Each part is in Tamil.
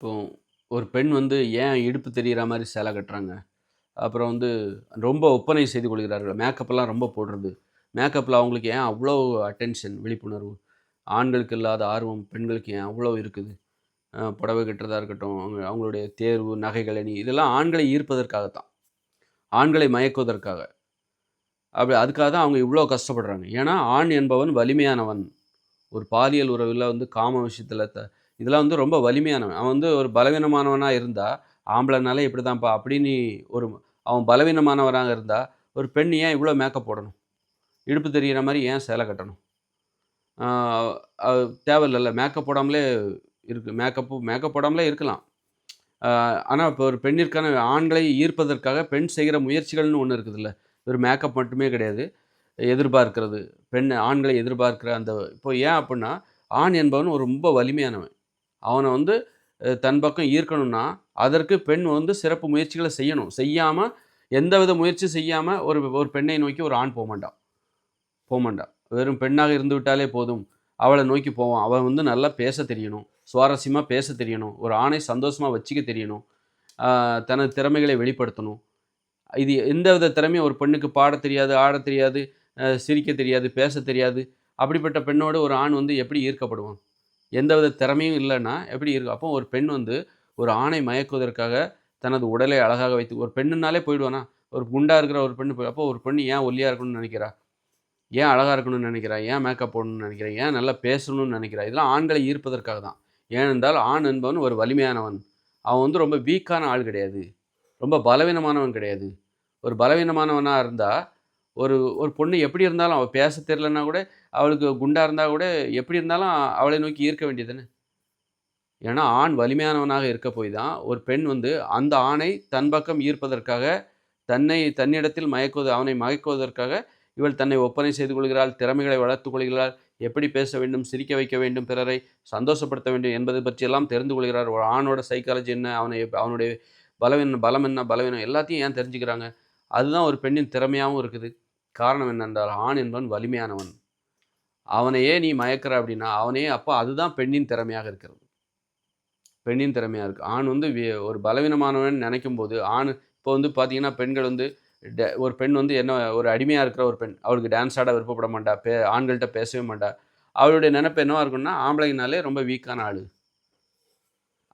இப்போ ஒரு பெண் வந்து ஏன் இடுப்பு தெரியிற மாதிரி சேலை கட்டுறாங்க? அப்புறம் வந்து ரொம்ப ஒப்பனை செய்து கொள்கிறார்கள். மேக்கப்லாம் ரொம்ப போடுறது. மேக்கப்பில் அவங்களுக்கு ஏன் அவ்வளோ அட்டென்ஷன், விழிப்புணர்வு? ஆண்களுக்கு இல்லாத ஆர்வம் பெண்களுக்கு ஏன் அவ்வளோ இருக்குது? புடவை கட்டுறதா இருக்கட்டும், அவங்க அவங்களுடைய தேர்வு, நகைகள் அணி இதெல்லாம் ஆண்களை ஈர்ப்பதற்காக தான். ஆண்களை மயக்குவதற்காக. அப்படி அதுக்காக தான் அவங்க இவ்வளோ கஷ்டப்படுறாங்க. ஏன்னா, ஆண் என்பவன் வலிமையானவன். ஒரு பாலியல் உறவில் வந்து காம விஷயத்தில் த இதெல்லாம் வந்து ரொம்ப வலிமையானவன். அவன் வந்து ஒரு பலவீனமானவனாக இருந்தா, இப்படி இப்படிதான்ப்பா அப்படின்னு ஒரு அவன் பலவீனமானவராக இருந்தா, ஒரு பெண் ஏன் இவ்வளோ மேக்கப் போடணும்? இடுப்பு தெரியிற மாதிரி ஏன் சேலை கட்டணும்? தேவையில்லைல்ல மேக்கப் போடாமலே இருக்கு. மேக்கப்பு மேக்கப் போடாமலே இருக்கலாம். ஆனால் இப்போ ஒரு பெண்ணிற்கான ஆண்களை ஈர்ப்பதற்காக பெண் செய்கிற முயற்சிகள்னு ஒன்று இருக்குதுல்ல. ஒரு மேக்கப் மட்டுமே கிடையாது. எதிர்பார்க்கிறது. பெண் ஆண்களை எதிர்பார்க்கிற அந்த இப்போ ஏன் அப்படின்னா ஆண் என்பவன் ஒரு ரொம்ப வலிமையானவன். அவனை வந்து தன் பக்கம் ஈர்க்கணும்னா, அதற்கு பெண் வந்து சிறப்பு முயற்சிகளை செய்யணும். செய்யாம எந்தவித முயற்சியும் செய்யாமல் ஒரு ஒரு பெண்ணை நோக்கி ஒரு ஆண் போமாட்டான். போமாட்டான். வெறும் பெண்ணாக இருந்து விட்டாலே போதும். அவளை நோக்கி போவான். அவன் வந்து நல்லா பேச தெரியணும். சுவாரஸ்யமாக பேச தெரியணும். ஒரு ஆணை சந்தோஷமாக வச்சுக்க தெரியணும். தனது திறமைகளை வெளிப்படுத்தணும். இது எந்தவித திறமையும் ஒரு பெண்ணுக்கு பாட தெரியாது, ஆடத் தெரியாது, சிரிக்க தெரியாது, பேச தெரியாது. அப்படிப்பட்ட பெண்ணோடு ஒரு ஆண் வந்து எப்படி ஈர்க்கப்படுவான்? எந்தவித திறமையும் இல்லைன்னா எப்படி இருக்கும் அப்போ ஒரு பெண் வந்து ஒரு ஆணை மயக்குவதற்காக தனது உடலை அழகாக வைத்து ஒரு பெண்ணுனாலே போயிடுவானா? ஒரு குண்டா இருக்கிற ஒரு பெண்ணு போய் அப்போ ஒரு பெண் ஏன் ஒல்லியாக இருக்கணும்னு நினைக்கிறா? ஏன் அழகாக இருக்கணும்னு நினைக்கிறா? ஏன் மேக்கப் போடணும்னு நினைக்கிறா? ஏன் நல்லா பேசணும்னு நினைக்கிறா? இதெல்லாம் ஆண்களை ஈர்ப்பதற்காக தான். ஏனென்றால் ஆண் என்பவன் ஒரு வலிமையானவன். அவன் வந்து ரொம்ப வீக்கான ஆள் கிடையாது. ரொம்ப பலவீனமானவன் கிடையாது. ஒரு பலவீனமானவனாக இருந்தால் ஒரு ஒரு பொண்ணு எப்படி இருந்தாலும் அவள் பேச தெரியலன்னா கூட, அவளுக்கு குண்டா இருந்தால் கூட எப்படி இருந்தாலும் அவளை நோக்கி ஈர்க்க வேண்டியதுன்னு ஏன்னா, ஆண் வலிமையானவனாக இருக்க போய் தான், ஒரு பெண் வந்து அந்த ஆணை தன் பக்கம் ஈர்ப்பதற்காக, தன்னை தன்னிடத்தில் மயக்குவது அவனை மயக்குவதற்காக, இவள் தன்னை ஒப்பனை செய்து கொள்கிறாள், திறமைகளை வளர்த்து கொள்கிறாள், எப்படி பேச வேண்டும், சிரிக்க வைக்க வேண்டும் பிறரை, சந்தோஷப்படுத்த வேண்டும் என்பது பற்றியெல்லாம் தெரிந்து கொள்கிறார். ஒரு ஆணோட சைக்காலஜி என்ன? அவனை அவனுடைய பலவீனம் பலம் என்ன? பலவீனம் எல்லாத்தையும் ஏன் தெரிஞ்சுக்கிறாங்க? அதுதான் ஒரு பெண்ணின் திறமையாகவும் இருக்குது. காரணம் என்னென்றால், ஆண் என்பவன் வலிமையானவன். அவனையே நீ மயக்கிற அப்படின்னா, அவனையே அப்போ அதுதான் பெண்ணின் திறமையாக இருக்கிறது. பெண்ணின் திறமையாக இருக்குது ஆண் வந்து ஒரு பலவீனமானவன் நினைக்கும்போது, ஆண் இப்போ வந்து பார்த்தீங்கன்னா, பெண்கள் வந்து ஒரு பெண் வந்து என்ன ஒரு அடிமையாக இருக்கிற ஒரு பெண். அவளுக்கு டான்ஸ் ஆட விருப்பப்பட மாட்டா. பே ஆண்கள்கிட்ட பேசவே மாட்டா. அவளுடைய நினப்பு என்னவா இருக்கும்னா, ஆம்பளைங்கனாலே ரொம்ப வீக்கான ஆள்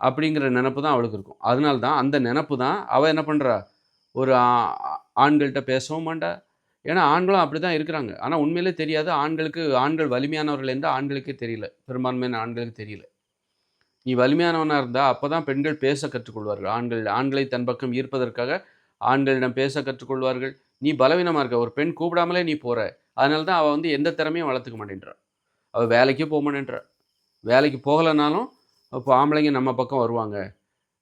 அப்படிங்கிற நினப்பு தான் அவளுக்கு இருக்கும். அதனால தான் அந்த நினப்பு தான் அவள் என்ன பண்ணுறா ஒரு ஆண்கள்கிட்ட பேசவும் மாட்டா. ஏன்னா, ஆண்களும் அப்படி தான் இருக்கிறாங்க. ஆனால் உண்மையிலே தெரியாது. ஆண்களுக்கு ஆண்கள் வலிமையானவர்கள் என்று ஆண்களுக்கே தெரியல. பெரும்பான்மையான ஆண்களுக்கு தெரியல. நீ வலிமையானவனாக இருந்தால் அப்போ தான் பெண்கள் பேச கற்றுக்கொள்வார்கள். ஆண்கள் ஆண்களை தன் பக்கம் ஈர்ப்பதற்காக ஆண்களிடம் பேச கற்றுக்கொள்வார்கள். நீ பலவீனமாக இருக்க. ஒரு பெண் கூப்பிடாமலே நீ போகிற அதனால தான் அவள் வந்து எந்த திறமையும் வளர்த்துக்க மாட்டேன்றான் அவள் வேலைக்கே போக மாட்டேன்றா வேலைக்கு போகலைனாலும் இப்போ ஆம்பளைங்க நம்ம பக்கம் வருவாங்க.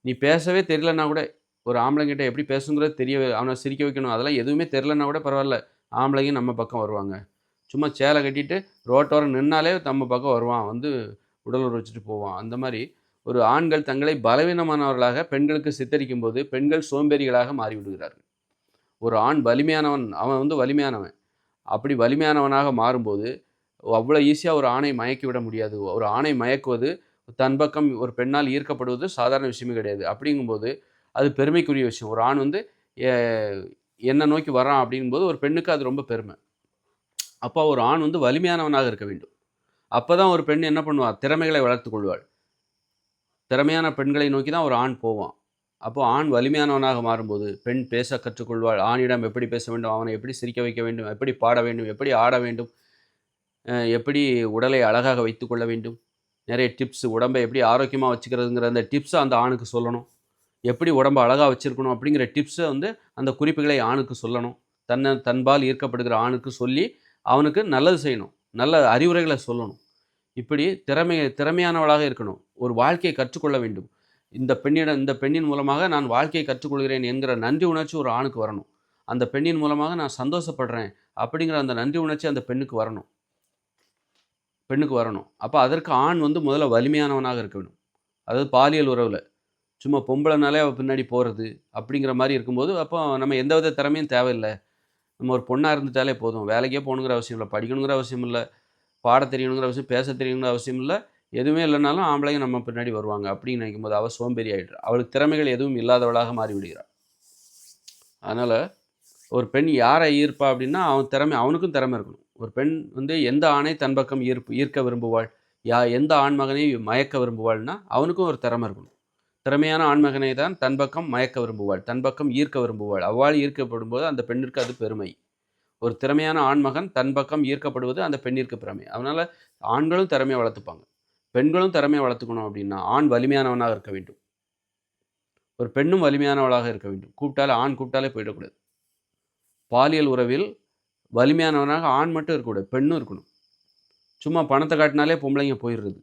நீ பேசவே தெரியலன்னா கூட, ஒரு ஆம்பளைங்கிட்ட எப்படி பேசணுங்கிறது தெரிய அவனை சிரிக்க வைக்கணும். அதெல்லாம் எதுவுமே தெரிலனா கூட பரவாயில்ல ஆம்பளைங்க நம்ம பக்கம் வருவாங்க. சும்மா சேலை கட்டிட்டு ரோட்டோரம் நின்னாலே நம்ம பக்கம் வருவான். வந்து உடல் வச்சுட்டு போவான். அந்த மாதிரி ஒரு ஆண்கள் தங்களை பலவீனமானவர்களாக பெண்களுக்கு சித்தரிக்கும் போது பெண்கள் சோம்பேறிகளாக மாறிவிடுகிறார்கள். ஒரு ஆண் வலிமையானவன், அவன் வந்து வலிமையானவன். அப்படி வலிமையானவனாக மாறும்போது, அவ்வளோ ஈஸியாக ஒரு ஆணை மயக்கி விட முடியாது. ஒரு ஆணை மயக்குவது, தன் பக்கம் ஒரு பெண்ணால் ஈர்க்கப்படுவது சாதாரண விஷயமே கிடையாது. அப்படிங்கும்போது, அது பெருமைக்குரிய விஷயம். ஒரு ஆண் வந்து எ என்ன நோக்கி வரான் அப்படிங்கும்போது, ஒரு பெண்ணுக்கு அது ரொம்ப பெருமை. அப்போ ஒரு ஆண் வந்து வலிமையானவனாக இருக்க வேண்டும். அப்பதான் ஒரு பெண் என்ன பண்ணுவாள் திறமைகளை வளர்த்துக் கொள்வாள். திறமையான பெண்களை நோக்கி தான் ஒரு ஆண் போவான். அப்போ ஆண் வலிமையானவனாக மாறும்போது, பெண் பேச கற்றுக்கொள்வாள். ஆணிடம் எப்படி பேச வேண்டும்? அவனை எப்படி சிரிக்க வைக்க வேண்டும்? எப்படி பாட வேண்டும்? எப்படி ஆட வேண்டும்? எப்படி உடலை அழகாக வைத்து கொள்ள வேண்டும்? நிறைய டிப்ஸ் உடம்பை எப்படி ஆரோக்கியமாக வச்சுக்கிறதுங்கிற அந்த டிப்ஸை அந்த ஆணுக்கு சொல்லணும். எப்படி உடம்பை அழகாக வச்சுருக்கணும் அப்படிங்கிற டிப்ஸை வந்து அந்த குறிப்புகளை ஆணுக்கு சொல்லணும். தன்னை தன்பால் ஈர்க்கப்படுகிற ஆணுக்கு சொல்லி, அவனுக்கு நல்லது செய்யணும். நல்ல அறிவுரைகளை சொல்லணும். இப்படி திறமை திறமையானவளாக இருக்கணும். ஒரு வாழ்க்கையை கற்றுக்கொள்ள வேண்டும். இந்த பெண்ணிடம் இந்த பெண்ணின் மூலமாக நான் வாழ்க்கையை கற்றுக்கொள்கிறேன் என்கிற நன்றி உணர்ச்சி ஒரு ஆணுக்கு வரணும். அந்த பெண்ணின் மூலமாக நான் சந்தோஷப்படுறேன் அப்படிங்கிற அந்த நன்றி உணர்ச்சி அந்த பெண்ணுக்கு வரணும். பெண்ணுக்கு வரணும். அப்போ அதற்கு ஆண் வந்து முதல்ல வலிமையானவனாக இருக்க வேண்டும். அதாவது பாலியல் உறவில் சும்மா பொம்பளைனாலே அவள் பின்னாடி போகிறது அப்படிங்கிற மாதிரி இருக்கும்போது, அப்போ நம்ம எந்த வித திறமையும் தேவையில்லை. நம்ம ஒரு பொண்ணாக இருந்துட்டாலே போதும். வேலைக்கே போகணுங்கிற அவசியம் இல்லை. படிக்கணுங்கிற அவசியம் இல்லை. பாட தெரியணுங்கிற அவசியம், பேச தெரியணுங்கிற அவசியம் இல்லை. எதுவுமே இல்லைனாலும் ஆம்பளைங்க நம்ம பின்னாடி வருவாங்க அப்படின்னு நினைக்கும் போது அவள் சோம்பேறி ஆகிடுறா அவளுக்கு திறமைகள் எதுவும் இல்லாதவளாக மாறி விடுகிறாள் அதனால் ஒரு பெண் யாரை ஈர்ப்பா அப்படின்னா அவன் திறமை அவனுக்கும் திறமை இருக்கணும். ஒரு பெண் வந்து எந்த ஆணை தன் பக்கம் ஈர்ப்பு ஈர்க்க விரும்புவாள்? யா எந்த ஆண்மகனை மயக்க விரும்புவாள்னா அவனுக்கும் ஒரு திறமை இருக்கணும். திறமையான ஆண்மகனை தான் தன் பக்கம் மயக்க விரும்புவாள் தன் பக்கம் ஈர்க்க விரும்புவாள். அவ்வாறு ஈர்க்கப்படும் போது அந்த பெண்ணிற்கு அது பெருமை. ஒரு திறமையான ஆண்மகன் தன் பக்கம் ஈர்க்கப்படுவது அந்த பெண்ணிற்கு பெருமை. அதனால் ஆண்களும் திறமையை வளர்த்துப்பாங்க. பெண்களும் திறமையை வளர்த்துக்கணும் அப்படின்னா ஆண் வலிமையானவனாக இருக்க வேண்டும். ஒரு பெண்ணும் வலிமையானவளாக இருக்க வேண்டும். கூப்பிட்டாலே ஆண் கூப்பிட்டாலே போயிடக்கூடாது. பாலியல் உறவில் வலிமையானவனாக ஆண் மட்டும் இருக்கக்கூடாது பெண்ணும் இருக்கணும். சும்மா பணத்தை காட்டினாலே பொம்பளைங்க போயிடுறது.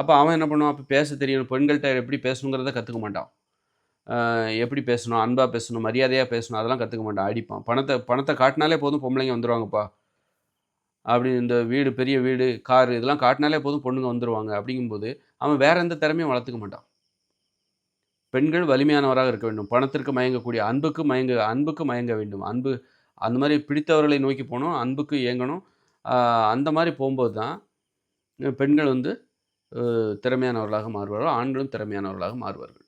அப்போ அவன் என்ன பண்ணுவான்? அப்போ பேச தெரியணும் பெண்கள்கிட்ட எப்படி பேசணுங்கிறத கற்றுக்க மாட்டான். எப்படி பேசணும்? அன்பாக பேசணும்? மரியாதையாக பேசணும்? அதெல்லாம் கற்றுக்க மாட்டான். அடிப்பான். பணத்தை பணத்தை காட்டினாலே போதும் பொம்பளைங்க வந்துடுவாங்கப்பா அப்படி இந்த வீடு பெரிய வீடு கார் இதெல்லாம் காட்டினாலே போதும் பொண்ணுங்க வந்துடுவாங்க அப்படிங்கும்போது அவன் வேற எந்த திறமையும் வளர்த்துக்க மாட்டான். பெண்கள் வலிமையானவராக இருக்க வேண்டும். பணத்திற்கு மயங்கக்கூடிய அன்புக்கு மயங்க அன்புக்கு மயங்க வேண்டும். அன்பு அந்த மாதிரி பிடித்தவர்களை நோக்கி போகணும். அன்புக்கு இயங்கணும். அந்த மாதிரி போகும்போது தான் பெண்கள் வந்து திறமையானவர்களாக மாறுவார்கள். ஆண்களும் திறமையானவர்களாக மாறுவார்கள்.